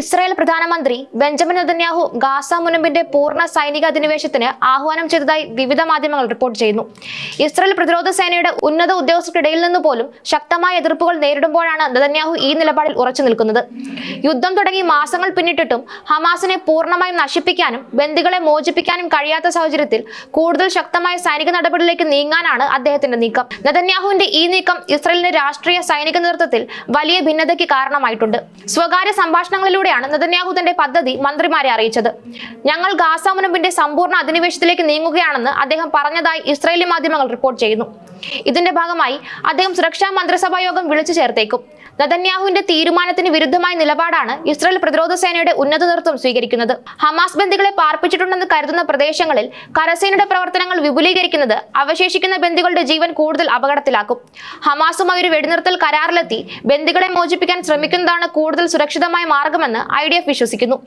Israel പ്രധാനമന്ത്രി Benjamin Netanyahu Gaza മുനമ്പിന്റെ പൂർണ സൈനിക അധിനിവേശത്തിന് ആഹ്വാനം ചെയ്തതായി വിവിധ മാധ്യമങ്ങൾ റിപ്പോർട്ട് ചെയ്യുന്നു. ഇസ്രായേൽ പ്രതിരോധ സേനയുടെ ഉന്നത ഉദ്യോഗസ്ഥർക്കിടയിൽ നിന്ന് പോലും ശക്തമായ എതിർപ്പുകൾ നേരിടുമ്പോഴാണ് നെതന്യാഹു ഈ നിലപാടിൽ ഉറച്ചു നിൽക്കുന്നത്. യുദ്ധം തുടങ്ങി മാസങ്ങൾ പിന്നിട്ടിട്ടും ഹമാസിനെ പൂർണമായും നശിപ്പിക്കാനും ബന്ദികളെ മോചിപ്പിക്കാനും കഴിയാത്ത സാഹചര്യത്തിൽ കൂടുതൽ ശക്തമായ സൈനിക നടപടിയിലേക്ക് നീങ്ങാനാണ് അദ്ദേഹത്തിന്റെ നീക്കം. നെതന്യാഹുവിന്റെ ഈ നീക്കം ഇസ്രായേലിന്റെ രാഷ്ട്രീയ സൈനിക നേതൃത്വത്തിൽ വലിയ ഭിന്നതയ്ക്ക് കാരണമായിട്ടുണ്ട്. സ്വകാര്യ സംഭാഷണങ്ങളിലൂടെയാണ് നെതന്യാഹു പദ്ധതി മന്ത്രിമാരെ അറിയിച്ചത്. ഞങ്ങൾ ഗാസ മുനമ്പിന്റെ സമ്പൂർണ അധിനിവേശത്തിലേക്ക് നീങ്ങുകയാണെന്ന് അദ്ദേഹം പറഞ്ഞതായി ഇസ്രായേലി മാധ്യമങ്ങൾ റിപ്പോർട്ട് ചെയ്യുന്നു. ഇതിന്റെ ഭാഗമായി അദ്ദേഹം സുരക്ഷാ മന്ത്രിസഭാ യോഗം വിളിച്ചു ചേർത്തേക്കും. നതന്യാഹുവിന്റെ തീരുമാനത്തിന് വിരുദ്ധമായ നിലപാടാണ് ഇസ്രായേൽ പ്രതിരോധ സേനയുടെ ഉന്നത നേതൃത്വം സ്വീകരിക്കുന്നത്. ഹമാസ് ബന്ദികളെ പാർപ്പിച്ചിട്ടുണ്ടെന്ന് കരുതുന്ന പ്രദേശങ്ങളിൽ കരസേനയുടെ പ്രവർത്തനങ്ങൾ വിപുലീകരിക്കുന്നത് അവശേഷിക്കുന്ന ബന്ദികളുടെ ജീവൻ കൂടുതൽ അപകടത്തിലാക്കും. ഹമാസുമായി ഒരു വെടിനിർത്തൽ കരാറിലെത്തി ബന്ദികളെ മോചിപ്പിക്കാൻ ശ്രമിക്കുന്നതാണ് കൂടുതൽ സുരക്ഷിതമായ മാർഗമെന്ന് ഐ ഡി എഫ് വിശ്വസിക്കുന്നു.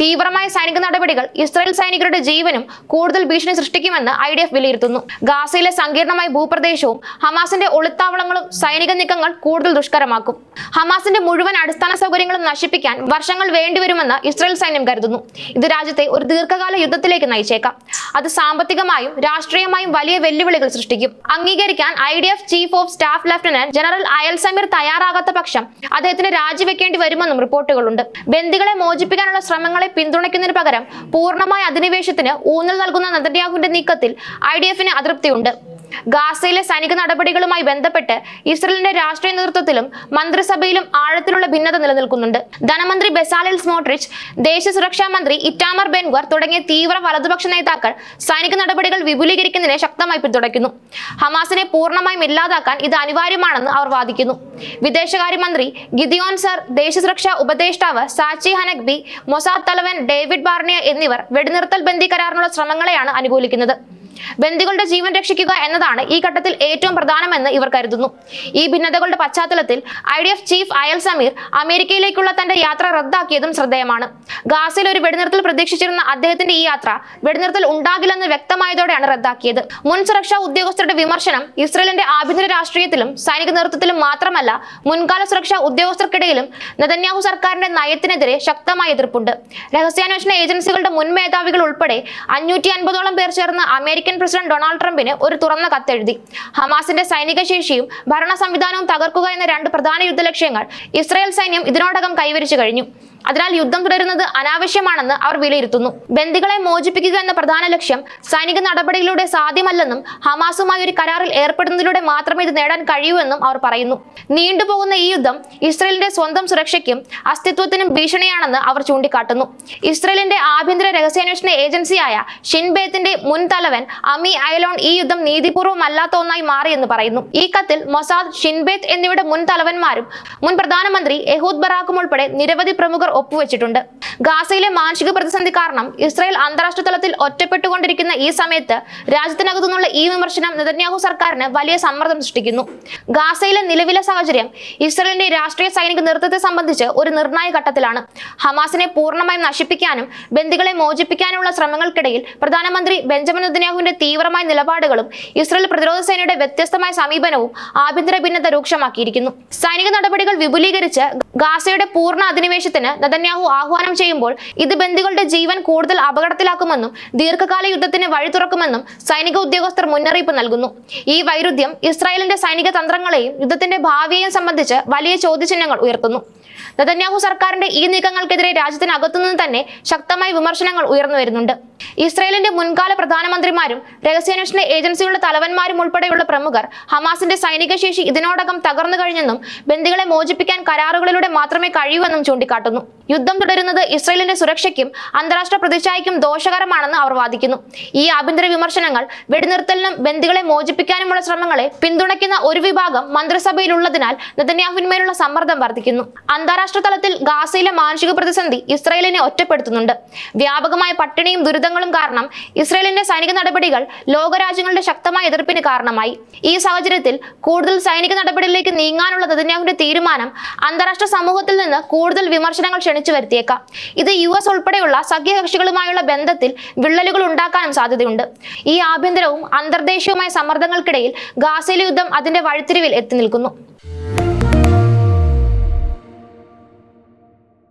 തീവ്രമായ സൈനിക നടപടികൾ ഇസ്രായേൽ സൈനികരുടെ ജീവനും കൂടുതൽ ഭീഷണി സൃഷ്ടിക്കുമെന്ന് ഐ ഡി എഫ് വിലയിരുത്തുന്നു. ഗാസയിലെ സങ്കീർണമായ ഭൂപ്രദേശവും ഹമാസിന്റെ ഒളിത്താവളങ്ങളും സൈനിക നീക്കങ്ങൾ കൂടുതൽ ദുഷ്കരമാക്കും. ഹമാസിന്റെ മുഴുവൻ അടിസ്ഥാന സൗകര്യങ്ങളും നശിപ്പിക്കാൻ വർഷങ്ങൾ വേണ്ടിവരുമെന്ന് ഇസ്രായേൽ സൈന്യം കരുതുന്നു. ഇത് രാജ്യത്തെ ഒരു ദീർഘകാല യുദ്ധത്തിലേക്ക് നയിച്ചേക്കാം. അത് സാമ്പത്തികമായും രാഷ്ട്രീയമായും വലിയ വെല്ലുവിളികൾ സൃഷ്ടിക്കും. അംഗീകരിക്കാൻ I D F chief of staff lieutenant general Eyal Zamir തയ്യാറാകാത്ത പക്ഷം അദ്ദേഹത്തിന് രാജിവെക്കേണ്ടി വരുമെന്നും റിപ്പോർട്ടുകളുണ്ട്. ബന്ദികളെ മോചിപ്പിക്കാനുള്ള ശ്രമങ്ങളെ പിന്തുണയ്ക്കുന്നതിന് പകരം പൂർണമായ അധിനിവേശത്തിന് ഊന്നൽ നൽകുന്ന നദന്യാഹുവിന്റെ നീക്കത്തിൽ ഐ ഡി എഫിന് അതൃപ്തിയുണ്ട്. ഗാസയിലെ സൈനിക നടപടികളുമായി ബന്ധപ്പെട്ട് ഇസ്രയേലിന്റെ രാഷ്ട്രീയ നേതൃത്വത്തിലും മന്ത്രിസഭയിലും ആഴത്തിലുള്ള ഭിന്നത നിലനിൽക്കുന്നുണ്ട്. ധനമന്ത്രി ബെസാലിൽ സ്മോട്രിച്ച് ദേശീയ സുരക്ഷാ മന്ത്രി ഇറ്റാമർ ബെൻവർ തുടങ്ങിയ തീവ്ര വലതുപക്ഷ നേതാക്കൾ സൈനിക നടപടികൾ വിപുലീകരിക്കുന്നതിനെ ശക്തമായി പിന്തുണയ്ക്കുന്നു. ഹമാസിനെ പൂർണമായും ഇല്ലാതാക്കാൻ ഇത് അനിവാര്യമാണെന്ന് അവർ വാദിക്കുന്നു. വിദേശകാര്യമന്ത്രി ഗിദിയോൻ സർ ദേശീയ സുരക്ഷാ ഉപദേഷ്ടാവ് സാച്ചി ഹനഗ്ബി മൊസാദ് തലവൻ ഡേവിഡ് ബാർണിയ എന്നിവർ വെടിനിർത്തൽ ബന്ദി കരാറിനുള്ള ശ്രമങ്ങളെയാണ് അനുകൂലിക്കുന്നത്. ബന്ദികളുടെ ജീവൻ രക്ഷിക്കുക എന്നതാണ് ഈ ഘട്ടത്തിൽ ഏറ്റവും പ്രധാനമെന്ന് ഇവർ കരുതുന്നു. ഈ ഭിന്നതകളുടെ പശ്ചാത്തലത്തിൽ ഐ ഡി എഫ് ചീഫ് അയൽ സമീർ അമേരിക്കയിലേക്കുള്ള തന്റെ യാത്ര റദ്ദാക്കിയതും ശ്രദ്ധേയമാണ്. ഗാസയിൽ ഒരു വെടിനിർത്തൽ പ്രതീക്ഷിച്ചിരുന്ന അദ്ദേഹത്തിന്റെ ഈ യാത്ര വെടിനിർത്തൽ ഉണ്ടാകില്ലെന്ന് വ്യക്തമായതോടെയാണ് റദ്ദാക്കിയത്. മുൻ സുരക്ഷാ ഉദ്യോഗസ്ഥരുടെ വിമർശനം ഇസ്രയേലിന്റെ ആഭ്യന്തര രാഷ്ട്രീയത്തിലും സൈനിക നേതൃത്വത്തിലും മാത്രമല്ല മുൻകാല സുരക്ഷാ ഉദ്യോഗസ്ഥർക്കിടയിലും നെതന്യാഹു സർക്കാരിന്റെ നയത്തിനെതിരെ ശക്തമായ എതിർപ്പുണ്ട്. രഹസ്യാന്വേഷണ ഏജൻസികളുടെ മുൻ മേധാവികൾ ഉൾപ്പെടെ അഞ്ഞൂറ്റി അൻപതോളം പേർ ചേർന്ന് അമേരിക്കൻ പ്രസിഡന്റ് ഡൊണാൾഡ് ട്രംപിന് ഒരു തുറന്ന കത്തെഴുതി. ഹമാസിന്റെ സൈനിക ശേഷിയും ഭരണ സംവിധാനവും തകർക്കുക എന്ന രണ്ട് പ്രധാന യുദ്ധലക്ഷ്യങ്ങൾ ഇസ്രായേൽ സൈന്യം ഇതിനോടകം കൈവരിച്ചു കഴിഞ്ഞു. അതിനാൽ യുദ്ധം തുടരുന്നത് അനാവശ്യമാണെന്ന് അവർ വിലയിരുത്തുന്നു. ബന്ദികളെ മോചിപ്പിക്കുക എന്ന പ്രധാന ലക്ഷ്യം സൈനിക നടപടികളിലൂടെ സാധ്യമല്ലെന്നും ഹമാസുമായി ഒരു കരാറിൽ ഏർപ്പെടുന്നതിലൂടെ മാത്രമേ ഇത് നേടാൻ കഴിയൂ എന്നും അവർ പറയുന്നു. നീണ്ടുപോകുന്ന ഈ യുദ്ധം ഇസ്രയേലിന്റെ സ്വന്തം സുരക്ഷയ്ക്കും അസ്തിത്വത്തിനും ഭീഷണിയാണെന്ന് അവർ ചൂണ്ടിക്കാട്ടുന്നു. ഇസ്രയേലിന്റെ ആഭ്യന്തര രഹസ്യാന്വേഷണ ഏജൻസിയായ ഷിൻബേത്തിന്റെ മുൻ തലവൻ അമി അയലോൺ ഈ യുദ്ധം നീതിപൂർവമല്ലാത്ത ഒന്നായി മാറിയെന്ന് പറയുന്നു. ഈ കത്തിൽ മൊസാദ് ഷിൻബേത്ത് എന്നിവയുടെ മുൻ തലവന്മാരും മുൻ പ്രധാനമന്ത്രി എഹൂദ് ബറാഖും ഉൾപ്പെടെ നിരവധി പ്രമുഖർ ഒപ്പുവെച്ചിട്ടുണ്ട്. ഗാസയിലെ മാനസിക പ്രതിസന്ധി കാരണം ഇസ്രായേൽ അന്താരാഷ്ട്ര തലത്തിൽ ഒറ്റപ്പെട്ടുകൊണ്ടിരിക്കുന്ന ഈ സമയത്ത് രാജ്യത്തിനകത്തു നിന്നുള്ള ഈ വിമർശനം നെതന്യാഹു സർക്കാരിന് വലിയ സമ്മർദ്ദം സൃഷ്ടിക്കുന്നു. ഗാസയിലെ നിലവിലെ സാഹചര്യം ഇസ്രായേലിന്റെ രാഷ്ട്രീയ സൈനിക നേതൃത്വത്തെ സംബന്ധിച്ച് ഒരു നിർണായക ഘട്ടത്തിലാണ്. ഹമാസിനെ പൂർണമായും നശിപ്പിക്കാനും ബന്ദികളെ മോചിപ്പിക്കാനുമുള്ള ശ്രമങ്ങൾക്കിടയിൽ പ്രധാനമന്ത്രി ബെഞ്ചമിൻ നെതന്യാഹുവിന്റെ തീവ്രമായ നിലപാടുകളും ഇസ്രായേൽ പ്രതിരോധ സേനയുടെ വ്യത്യസ്തമായ സമീപനവും ആഭ്യന്തര ഭിന്നത രൂക്ഷമാക്കിയിരിക്കുന്നു. സൈനിക നടപടികൾ വിപുലീകരിച്ച് ഗാസയുടെ പൂർണ അധിനിവേശത്തിന് നതന്യാഹു ആഹ്വാനം ചെയ്യുമ്പോൾ ഇത് ബന്ദികളുടെ ജീവൻ കൂടുതൽ അപകടത്തിലാക്കുമെന്നും ദീർഘകാല യുദ്ധത്തിന് വഴി തുറക്കുമെന്നും സൈനിക ഉദ്യോഗസ്ഥർ മുന്നറിയിപ്പ് നൽകുന്നു. ഈ വൈരുദ്ധ്യം ഇസ്രായേലിന്റെ സൈനിക തന്ത്രങ്ങളെയും യുദ്ധത്തിന്റെ ഭാവിയെയും സംബന്ധിച്ച് വലിയ ചോദ്യചിഹ്നങ്ങൾ ഉയർത്തുന്നു. നതന്യാഹു സർക്കാരിന്റെ ഈ നീക്കങ്ങൾക്കെതിരെ രാജ്യത്തിനകത്തുനിന്ന് തന്നെ ശക്തമായ വിമർശനങ്ങൾ ഉയർന്നു വരുന്നുണ്ട്. ഇസ്രായേലിന്റെ മുൻകാല പ്രധാനമന്ത്രിമാരും രഹസ്യാന്വേഷണ ഏജൻസികളുടെ തലവന്മാരും ഉൾപ്പെടെയുള്ള പ്രമുഖർ ഹമാസിന്റെ സൈനിക ശേഷി ഇതിനോടകം തകർന്നു കഴിഞ്ഞെന്നും ബന്ദികളെ മോചിപ്പിക്കാൻ കരാറുകളിലൂടെ മാത്രമേ കഴിയൂവെന്നും ചൂണ്ടിക്കാട്ടുന്നു. യുദ്ധം തുടരുന്നത് ഇസ്രായേലിന്റെ സുരക്ഷയ്ക്കും അന്താരാഷ്ട്ര പ്രതിച്ഛായയ്ക്കും ദോഷകരമാണെന്ന് അവർ വാദിക്കുന്നു. ഈ ആഭ്യന്തര വിമർശനങ്ങൾ വെടിനിർത്തലിനും ബന്ദികളെ മോചിപ്പിക്കാനുമുള്ള ശ്രമങ്ങളെ പിന്തുണയ്ക്കുന്ന ഒരു വിഭാഗം മന്ത്രിസഭയിലുള്ളതിനാൽ നെതന്യാഹുവിന്മേലുള്ള സമ്മർദ്ദം വർദ്ധിക്കുന്നു. അന്താരാഷ്ട്ര തലത്തിൽ ഗാസയിലെ മാനുഷിക പ്രതിസന്ധി ഇസ്രായേലിനെ ഒറ്റപ്പെടുത്തുന്നുണ്ട്. വ്യാപകമായ പട്ടിണിയും ദുരിതങ്ങളും കാരണം ഇസ്രായേലിന്റെ സൈനിക നടപടികൾ ലോകരാജ്യങ്ങളുടെ ശക്തമായ എതിർപ്പിന് കാരണമായി. ഈ സാഹചര്യത്തിൽ കൂടുതൽ സൈനിക നടപടികളിലേക്ക് നീങ്ങാനുള്ള നെതന്യാഹുവിന്റെ തീരുമാനം അന്താരാഷ്ട്ര സമൂഹത്തിൽ നിന്ന് കൂടുതൽ വിമർശനങ്ങൾ ക്ഷണിച്ചു വരുത്തിയേക്കാം. ഇത് യു എസ് ഉൾപ്പെടെയുള്ള സഖ്യകക്ഷികളുമായുള്ള ബന്ധത്തിൽ വിള്ളലുകൾ ഉണ്ടാക്കാനും സാധ്യതയുണ്ട്. ഈ ആഭ്യന്തരവും അന്തർദേശീയവുമായ സമ്മർദ്ദങ്ങൾക്കിടയിൽ ഗാസയിലെ യുദ്ധം അതിന്റെ വഴിത്തിരിവിൽ എത്തി നിൽക്കുന്നു.